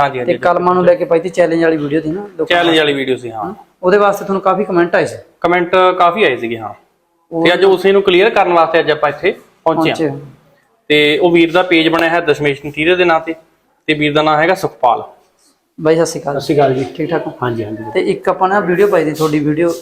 ਹਾਂਜੀ ਤੇ ਕਲਮਾਂ ਨੂੰ ਲੈ ਕੇ ਪਾਈ ਤੀ ਚੈਲੰਜ ਵਾਲੀ ਵੀਡੀਓ ਦੀ ਨਾ ਲੋਕਾਂ ਚੈਲੰਜ ਵਾਲੀ ਵੀਡੀਓ ਸੀ ਹਾਂ। ਉਹਦੇ ਵਾਸਤੇ ਤੁਹਾਨੂੰ ਕਾਫੀ ਕਮੈਂਟ ਆਏ ਸੀ? ਕਮੈਂਟ ਕਾਫੀ ਆਏ ਸੀਗੇ ਹਾਂ। ਤੇ ਅੱਜ ਉਸੇ ਨੂੰ ਕਲੀਅਰ ਕਰਨ ਵਾਸਤੇ ਅੱਜ ਆਪਾਂ ਇੱਥੇ ਪਹੁੰਚੇ ਹਾਂ। ਤੇ ਉਹ ਵੀਰ ਦਾ ਪੇਜ ਬਣਿਆ ਹੈ ਦਸ਼ਮੇਸ਼ ਇੰਟੀਰੀਅਰ ਦੇ ਨਾਂ ਤੇ ਤੇ ਵੀਰ ਦਾ ਨਾਮ ਹੈਗਾ ਸੁਖਪਾਲ। ਬਾਈ ਸਤਿ ਸ਼੍ਰੀ ਅਕਾਲ। ਸਤਿ ਸ਼੍ਰੀ ਅਕਾਲ ਜੀ। ਠੀਕ ਠਾਕ? ਹਾਂਜੀ ਹਾਂਜੀ। ਤੇ ਇੱਕ ਆਪਾਂ ਨਾ ਵੀਡੀਓ ਪਾਈ ਦੀ ਤੁਹਾਡੀ ਵੀਡੀਓ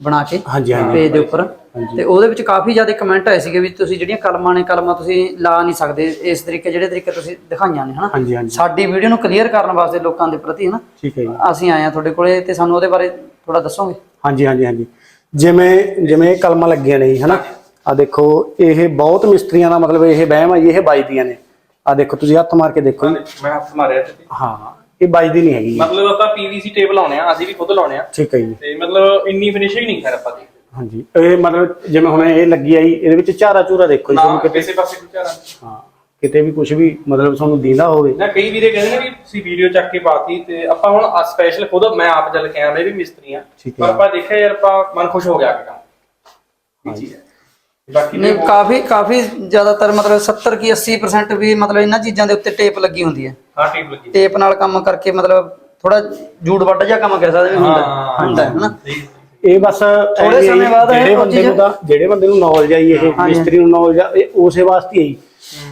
ਬਣਾ ਕੇ ਹਾਂਜੀ ਹਾਂਜੀ। ਪੇਜ ਦੇ ਉੱਪਰ। ਤੇ ਉਹਦੇ ਵਿੱਚ ਕਾਫੀ ਜ਼ਿਆਦਾ ਕਮੈਂਟ ਆਏ ਸੀਗੇ ਵੀ ਤੁਸੀਂ ਜਿਹੜੀਆਂ ਕਲਮਾਂ ਨੇ ਕਲਮਾਂ ਤੁਸੀਂ ਲਾ ਨਹੀਂ ਸਕਦੇ। ਇਸ ਤਰੀਕੇ ਜਿਹੜੇ ਤਰੀਕੇ ਤੁਸੀਂ ਦਿਖਾਈਆਂ ਨੇ ਹਨਾ? ਹਾਂਜੀ ਹਾਂਜੀ। ਸਾਡੀ ਵੀਡੀਓ ਨੂੰ ਕਲੀਅਰ ਕਰਨ ਵਾਸਤੇ ਲੋਕਾਂ ਦੇ ਪ੍ਰਤੀ ਹਨਾ? ਠੀਕ ਹੈ ਜੀ। ਅਸੀਂ ਆਏ ਆ ਤੁਹਾਡੇ ਕੋਲੇ ਤੇ ਸਾਨੂੰ ਉਹਦੇ ਬਾਰੇ ਥੋੜਾ ਦੱਸੋਗੇ? ਹਾਂਜੀ ਹਾਂਜੀ ਹਾਂਜੀ। ਜਿਵੇਂ ਜਿਵੇਂ ਇਹ ਕਲਮਾਂ ਲੱਗੀਆਂ ਨੇ ਜੀ ਹਨਾ? ਆ ਦੇਖੋ ਇਹ ਬਹੁਤ ਮਿਸਤਰੀਆਂ ਦਾ ਮਤਲਬ ਇਹ ਵਹਿਮ ਆ ਜੀ ਇਹ ਵੱਜਦੀਆਂ ਨੇ। ਆ ਦੇਖੋ ਤੁਸੀਂ ਹੱਥ ਮਾਰ ਕੇ ਦੇਖੋ। ਮੈਂ ਹੱਥ ਮਾਰਿਆ ਤੇ ਹਾਂ ਇਹ ਵੱਜਦੀ ਨਹੀਂ ਹੈਗੀ। ਮਤਲਬ ਆਪਾਂ ਪੀਵੀਸੀ ਟੇਪ ਲਾਉਣੇ ਆ ਅਸੀਂ ਵੀ ਖੁਦ ਲਾਉਣੇ ਆ ਠੀਕ ਹੈ ਜੀ। ਤੇ ਮਤਲਬ ਇੰਨੀ ਫਿਨਿਸ਼ਿੰਗ ਨਹੀਂ ਕਰ ਆਪਾਂ ਦੀ। ਹਾਂਜੀ। ਇਹ ਮਤਲਬ ਜਿਵੇਂ ਹੁਣ ਇਹ ਲੱਗੀ ਆ ਜੀ ਇਹਦੇ ਵਿੱਚ ਝਾਰਾ ਝੂਰਾ ਦੇਖੋ ਜੀ ਤੁਹਾਨੂੰ ਕਿਤੇ ਕਿਸੇ ਪਾਸੇ ਕੋਈ ਚਾਰਾ ਹਾਂ ਕਿਤੇ ਵੀ ਕੁਝ ਵੀ ਮਤਲਬ ਤੁਹਾਨੂੰ ਦੀਂਦਾ ਹੋਵੇ। ਨਾ ਕਈ ਵੀਰੇ ਕਹਿੰਦੇ ਨੇ ਵੀ ਤੁਸੀਂ ਵੀਡੀਓ ਚੱਕ ਕੇ ਪਾਤੀ ਤੇ ਆਪਾਂ ਹੁਣ ਸਪੈਸ਼ਲ ਖੁਦ ਮੈਂ ਆਪ ਚੱਲ ਕੇ ਮੈਂ ਵੀ ਮਿਸਤਰੀ ਆ ਠੀਕ ਹੈ। ਪਰ ਆਪਾਂ ਦੇਖਿਆ ਯਾਰ ਆਪਾਂ ਮਨ ਖੁਸ਼ ਹੋ ਗਿਆ ਕਿ ਕੰਮ ਇਹ ਚੀਜ਼ ਹੈ। ਬਾਕੀ ਨਹੀਂ ਕਾਫੀ ਕਾਫੀ ਜ਼ਿਆਦਾਤਰ ਮਤਲਬ 70 ਕੀ 80% ਵੀ ਮਤਲਬ ਇਹਨਾਂ ਚੀਜ਼ਾਂ ਦੇ ਉੱਤੇ ਟੇਪ ਲੱਗੀ ਹੁੰਦੀ ਹੈ। ਹਾਂ ਟੇਪ ਲੱਗੀ ਟੇਪ ਨਾਲ ਕੰਮ ਕਰਕੇ ਮਤਲਬ ਥੋੜਾ ਜੂੜ ਵੱਡ ਜਿਹਾ ਕੰਮ ਕਹਿ ਸਕਦੇ ਵੀ ਹੁੰਦਾ। ਹਾਂ। ਹੁੰਦਾ ਹੈ ਹਨਾ? ਸਹੀ। ਇਹ ਬਸ ਜੀ, ਸਮੇਂ ਬਾਅਦ ਇਹ ਜਿਹੜੇ ਬੰਦੇ ਨੂੰ ਜਿਹੜੇ ਬੰਦੇ ਨੂੰ ਨੌਲੇਜ ਆਈ ਇਹ ਮਿਸਤਰੀ ਨੂੰ ਨੌਲੇਜ ਆ ਇਹ ਉਸੇ ਵਾਸਤੇ ਆਈ।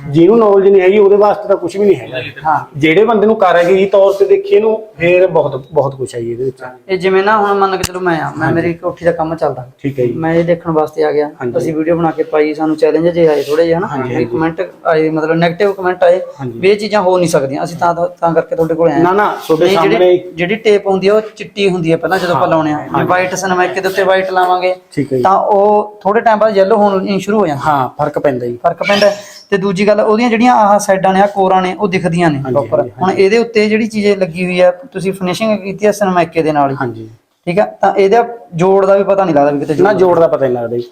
ਜਿਹਨੂੰ ਨੌਲੇਜ ਨਹੀਂ ਹੈਗੀ ਉਹਦੇ ਵਾਸਤੇ ਤਾਂ ਕੁਝ ਵੀ ਨਹੀਂ ਹੈਗਾ। ਹਾਂ ਜਿਹੜੇ ਬੰਦੇ ਨੂੰ ਕਾਰਾਗਰੀ ਤੌਰ ਤੇ ਦੇਖੀਏ ਇਹਨੂੰ ਫੇਰ ਬਹੁਤ ਬਹੁਤ ਕੁਝ ਆਈ ਇਹਦੇ ਵਿੱਚ। ਇਹ ਜਿਵੇਂ ਨਾ ਹੁਣ ਮੰਨ ਕੇ ਚਲੋ ਮੈਂ ਆ ਮੈਂ ਮੇਰੀ ਕੋਠੀ ਦਾ ਕੰਮ ਚੱਲਦਾ। ਠੀਕ ਹੈ ਜੀ। ਮੈਂ ਇਹ ਦੇਖਣ ਵਾਸਤੇ ਆ ਗਿਆ। ਅਸੀਂ ਵੀਡੀਓ ਬਣਾ ਕੇ ਪਾਈ ਸਾਨੂੰ ਚੈਲੰਜ ਜੇ ਆਏ ਥੋੜੇ ਜਿਹਾ ਹਨਾ? ਵੀ ਕਮੈਂਟ ਆਏ ਮਤਲਬ 네ਗੇਟਿਵ ਕਮੈਂਟ ਆਏ। ਵੀ ਇਹ ਚੀਜ਼ਾਂ ਹੋ ਨਹੀਂ ਸਕਦੀਆਂ। ਅਸੀਂ ਤਾਂ ਤਾਂ ਕਰਕੇ ਤੁਹਾਡੇ ਕੋਲ ਆਏ ਨਾ ਹਾਂ। ਨਾ ਤੁਹਾਡੇ ਸਾਹਮਣੇ ਜਿਹੜੀ ਟੇਪ ਹੁੰਦੀ ਆ ਉਹ ਚਿੱਟੀ ਹੁੰਦੀ ਆ ਪਹਿਲਾਂ ਜਦੋਂ ਆਪਾਂ ਲਾਉਣੇ ਆ। ਜੇ ਵਾਈਟ ਸਨਮਾਈਕੇ ਦੇ ਉੱਤੇ ਵਾਈਟ ਲਾਵਾਂਗੇ ਹੈ ਤਾਂ ਉਹ ਥੋੜੇ ਟਾਈਮ ਬਾਅਦ ਯੈਲੋ ਹੋਣ ਸ਼ੁਰੂ ਹੋ ਜਾਂਦਾ। ਹਾਂ ਫ਼ਰਕ ਪੈਂਦਾ ਜੀ। ਫ਼ਰਕ ਪੈਂਦਾ। ਹੈ। ਤੇ ਦੂਜੀ ਗੱਲ ਉਹਦੀਆਂ ਜਿਹੜੀਆਂ ਆਹ ਸਾਈਡਾਂ ਨੇ ਆ ਕੋਰਾਂ ਨੇ ਉਹ ਦਿਖਦੀਆਂ ਨੇ ਪ੍ਰੋਪਰ ਹੁਣ ਇਹਦੇ ਉੱਤੇ ਜਿਹੜੀ ਚੀਜ਼ ਲੱਗੀ ਹੋਈ ਆ ਤੁਸੀਂ ਫਿਨਿਸ਼ਿੰਗ ਕੀਤੀ ਆ ਸਨਮਾਈਕੇ ਦੇ ਨਾਲ ਹੀ। ਹਾਂਜੀ। ਠੀਕ ਆ ਤਾਂ ਇਹਦਾ ਜੋੜ ਦਾ ਵੀ ਪਤਾ ਨਹੀਂ ਲੱਗਦਾ ਵੀ ਕਿਤੇ ਨਾ ਜੋੜ ਦਾ ਪਤਾ ਨਹੀਂ ਲੱਗਦਾ ਜੀ।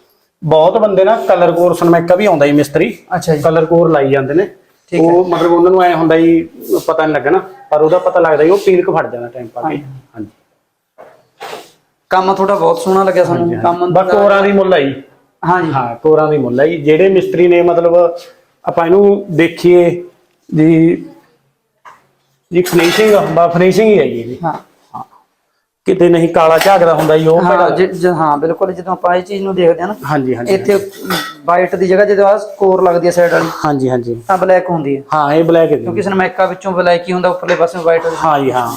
ਬਹੁਤ ਬੰਦੇ ਨਾ ਕਲਰ ਕੋਰ ਸਨਮੈਕਾ ਵੀ ਆਉਂਦਾ ਜੀ ਮਿਸਤਰੀ। ਅੱਛਾ ਜੀ। ਕਲਰ ਕੋਰ ਲਾਈ ਜਾਂਦੇ ਨੇ। ਠੀਕ ਉਹ ਮਤਲਬ ਉਹਨਾਂ ਨੂੰ ਐ ਹੁੰਦਾ ਜੀ ਪਤਾ ਨਹੀਂ ਲੱਗਣਾ ਪਰ ਉਹਦਾ ਪਤਾ ਲੱਗਦਾ ਜੀ ਉਹ ਪੀਲਕ ਫੜ ਜਾਂਦਾ ਟਾਈਮ ਪਾ ਕੇ। ਹਾਂਜੀ। ਕੰਮ ਤੁਹਾਡਾ ਬਹੁਤ ਸੋਹਣਾ ਲੱਗਿਆ ਸਾਨੂੰ। ਕੰਮ ਬਸ ਕੋਰਾਂ ਦੀ ਮੁੱਲ ਆਈ ਹਾਂਜੀ। ਹਾਂ ਕੋਰਾਂ ਦੀ ਮੁੱਲ ਆਈ ਜਿਹੜੇ ਮਿਸਤਰੀ ਨੇ ਮਤਲਬ ਆਪਾਂ ਇਹਨੂੰ ਦੇਖੀਏ ਜੀ ਜੀ ਫਿਨਿਸ਼ਿੰਗ ਬਾ ਫਿਨਿਸ਼ਿੰਗ ਹੀ ਆਈ ਜੀ ਹਾਂ ਕਿਤੇ ਨਹੀਂ ਕਾਲਾ ਝਾਗਦਾ ਹੁੰਦਾ ਜੀ ਉਹ ਹਾਂ ਭੈੜਾ। ਜ- ਜ- ਹਾਂ ਬਿਲਕੁਲ ਜਦੋਂ ਆਪਾਂ ਇਹ ਚੀਜ਼ ਨੂੰ ਦੇਖਦੇ ਹਾਂ ਨਾ ਹਾਂਜੀ ਹਾਂਜੀ। ਇੱਥੇ ਵਾਈਟ ਦੀ ਜਗ੍ਹਾ ਜਦੋਂ ਆ ਕੋਰ ਲੱਗਦੀ ਹੈ ਸਾਈਡ ਵਾਲੀ ਹਾਂਜੀ ਹਾਂਜੀ। ਤਾਂ ਬਲੈਕ ਹੁੰਦੀ ਹੈ ਹਾਂ ਇਹ ਬਲੈਕ ਹੈ ਜੀ। ਕਿਉਂਕਿ ਸਨਮਾਈਕਾ ਵਿੱਚੋਂ ਬਲੈਕ ਹੀ ਹੁੰਦਾ ਉੱਪਰਲੇ ਪਾਸੇ ਵਾਈਟ ਹਾਂ ਜੀ ਹਾਂ।